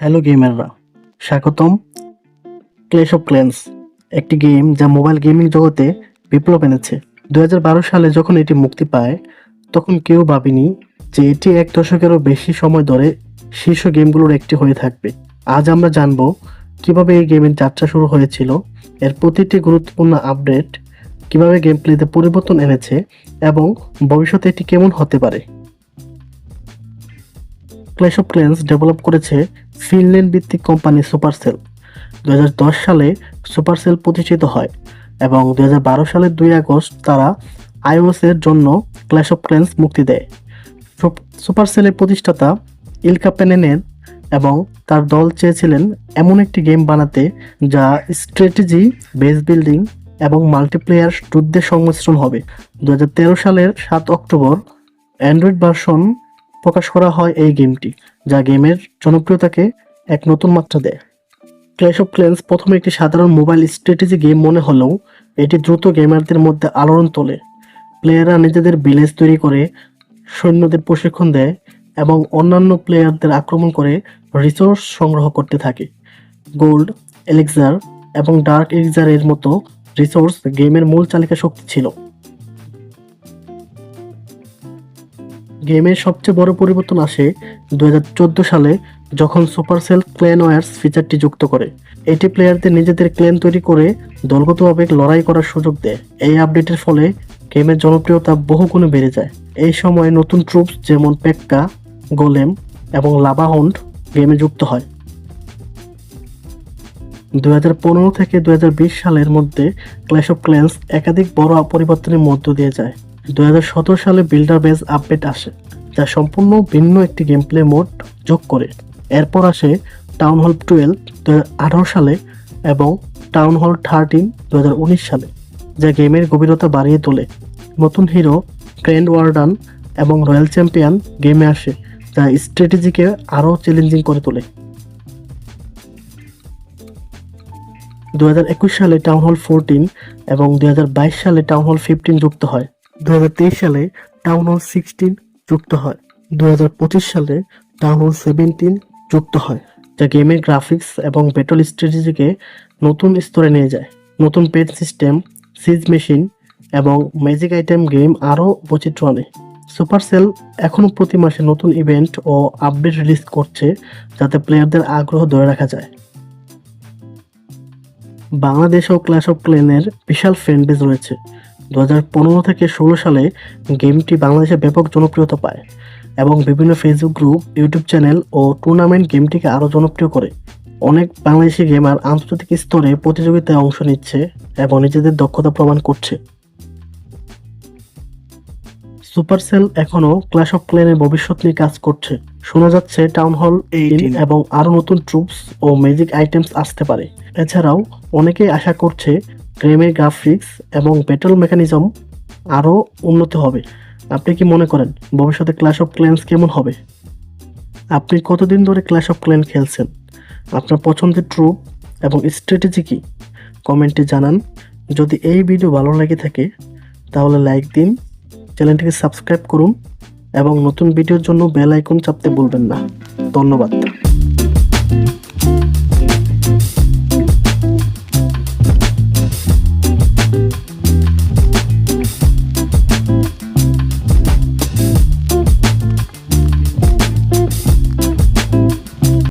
Hello গেমাররা, স্বাগতম Clash of Clans একটি গেম যা মোবাইল গেমিং জগতে বিপ্লব এনেছে। দু হাজার বারো সালে যখন এটি মুক্তি পায়, তখন কেউ ভাবেনি যে এটি এক দশকেরও বেশি সময় ধরে শীর্ষ গেমগুলোর একটি হয়ে থাকবে। আজ আমরা জানব কীভাবে এই গেমের যাত্রা শুরু হয়েছিল, এর প্রতিটি গুরুত্বপূর্ণ আপডেট, কীভাবে গেম প্লেতে পরিবর্তন এনেছে এবং ভবিষ্যতে এটি কেমন হতে পারে। ক্ল্যাশ অফ ক্লেন্স ডেভেলপ করেছে ফিনল্যান্ড ভিত্তিক কোম্পানি সুপারসেল। দু হাজার দশ সালে সুপারসেল প্রতিষ্ঠিত হয় এবং দু হাজার বারো সালের দুই আগস্ট তারা আইওএস এর জন্য ক্ল্যাশ অফ ক্লেন্স মুক্তি দেয়। সুপ- সুপারসেলের প্রতিষ্ঠাতা ইলকা পেনেনের এবং তার দল চেয়েছিলেন এমন একটি গেম বানাতে যা স্ট্র্যাটেজি, বেস বিল্ডিং এবং মাল্টিপ্লেয়ার যুদ্ধের সংমিশ্রণ হবে। দু হাজার তেরো সালের সাত অক্টোবর অ্যান্ড্রয়েড ভার্সন প্রকাশ করা হয় এই গেমটি। যা গেমের জনপ্রিয়তাকে এক নতুন মাত্রা দেয়। ক্ল্যাশ অফ ক্লেন্স প্রথমে একটি সাধারণ মোবাইল স্ট্র্যাটেজি গেম মনে হলেও এটি দ্রুত গেমারদের মধ্যে আলোড়ন তোলে। প্লেয়াররা নিজেদের ভিলেজ তৈরি করে, সৈন্যদের প্রশিক্ষণ দেয় এবং অন্যান্য প্লেয়ারদের আক্রমণ করে রিসোর্স সংগ্রহ করতে থাকে। গোল্ড এলেক্সার এবং ডার্ক এলিক্সারের মতো রিসোর্স গেমের মূল চালিকা শক্তি ছিল। গেমের সবচেয়ে বড় পরিবর্তন আসে দুই হাজার চোদ্দ সালে যখন সুপারসেল ক্ল্যান ওয়ার্স ফিচারটি যুক্ত করে। এটি প্লেয়ারদের নিজেদের ক্ল্যান তৈরি করে দলগতভাবে লড়াই করার সুযোগ দেয়। এই আপডেটের ফলে গেমের জনপ্রিয়তা বহুগুণে বেড়ে যায়। এই সময় নতুন ট্রুপস যেমন পেক্কা গোলেম এবং লাভাহন্ড গেমে যুক্ত হয়। দু হাজার পনেরো থেকে দু হাজার বিশ সালের মধ্যে ক্ল্যাশ অফ ক্ল্যান্স একাধিক বড় পরিবর্তনের মধ্য দিয়ে যায়। দু হাজার সতেরো সালে বিল্ডার বেস আপডেট আসে, যা সম্পূর্ণ ভিন্ন একটি গেম প্লে মোড যোগ করে। এরপর আসে টাউন হল টুয়েলভ দু হাজার আঠারো সালে এবং টাউন হল থার্টিন দু হাজার উনিশ সালে, যা গেমের গভীরতা বাড়িয়ে তোলে। নতুন হিরো গ্র্যান্ড ওয়ার্ডান এবং রয়্যাল চ্যাম্পিয়ন গেমে আসে, যা স্ট্র্যাটেজিকে আরও চ্যালেঞ্জিং করে তোলে। দু হাজার একুশ সালে টাউন হল ফোরটিন এবং দু হাজার বাইশ সালে টাউন হল ফিফটিন যুক্ত হয়। দুহাজার তেইশ সালে টাউন হল সিক্সটিন যুক্ত হয়। দুহাজার পঁচিশ সালে টাউন হল সেভেন্টিন যুক্ত হয়, যা গেমের গ্রাফিক্স এবং ব্যাটল স্ট্র্যাটেজিকে নতুন স্তরে নিয়ে যায়। নতুন পেড সিস্টেম সিজ মেশিন এবং ম্যাজিক আইটেম গেম আরও বৈচিত্র্য আনে। সুপারসেল এখনও প্রতি মাসে নতুন ইভেন্ট ও আপডেট রিলিজ করছে, যাতে প্লেয়ারদের আগ্রহ ধরে রাখা যায়। বাংলাদেশেও ক্ল্যাশ অফ ক্লেনের বিশাল ফ্যান বেজ রয়েছে। দু হাজার পনেরো থেকে ষোলো সালে গেমটি বাংলাদেশে ব্যাপক জনপ্রিয়তা পায় এবং বিভিন্ন ফেসবুক গ্রুপ ইউটিউব চ্যানেল ও টুর্নামেন্ট গেমটিকে আরও জনপ্রিয় করে। অনেক বাংলাদেশি গেমার আন্তর্জাতিক স্তরে প্রতিযোগিতায় অংশ নিচ্ছে এবং নিজেদের দক্ষতা প্রমাণ করছে। সুপারসেল এখনও ক্ল্যাশ অফ ক্লেনের ভবিষ্যৎ নিয়ে কাজ করছে। শোনা যাচ্ছে টাউন হল এইটিন এবং আরও নতুন ট্রুপস ও ম্যাজিক আইটেমস আসতে পারে। এছাড়াও অনেকেই আশা করছে গেমের গ্রাফিক্স এবং ব্যাটল মেকানিজম আরও উন্নত হবে। আপনি কি মনে করেন, ভবিষ্যতে ক্লাশ অফ ক্ল্যান্স কেমন হবে? আপনি কতদিন ধরে ক্লাশ অফ ক্ল্যান খেলছেন? আপনার পছন্দের ট্রুপ এবং স্ট্র্যাটেজি কি? কমেন্টে জানান। যদি এই ভিডিও ভালো লেগে থাকে, তাহলে লাইক দিন চ্যানেলটিকে সাবস্ক্রাইব করুন এবং নতুন ভিডিওর জন্য বেল আইকন চাপতে ভুলবেন না। ধন্যবাদ।